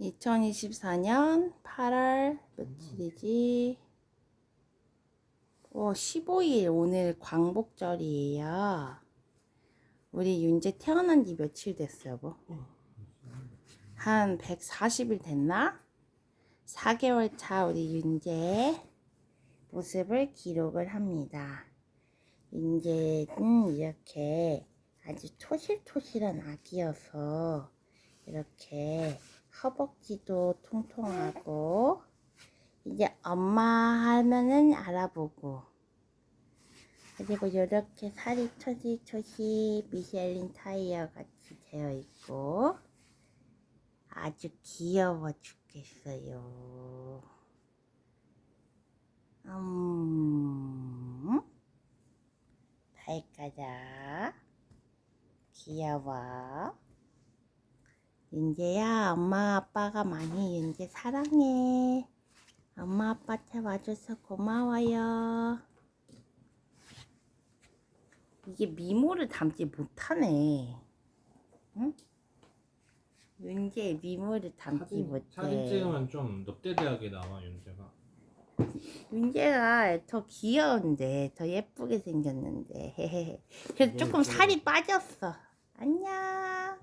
2024년 8월 며칠이지? 어, 15일 오늘 광복절이에요. 우리 윤재 태어난 지 며칠 됐어요, 여보? 한 140일 됐나? 4개월 차 우리 윤재 모습을 기록을 합니다. 윤재는 이렇게 아주 토실토실한 아기여서 이렇게 허벅지도 통통하고 이제 엄마 하면은 알아보고 그리고 이렇게 살이 초지초시 미쉐린 타이어 같이 되어 있고 아주 귀여워 죽겠어요. 음, 발가락 귀여워. 윤재야, 엄마 아빠가 많이 윤재 사랑해. 엄마 아빠한테 와줘서 고마워요. 이게 미모를 담지 못하네. 응? 윤재 미모를 담지 사진, 못해. 사진 찍으면 좀 넙대대하게 나와 윤재가 윤재가 더 귀여운데 더 예쁘게 생겼는데. 그래서 조금 살이 빠졌어. 안녕.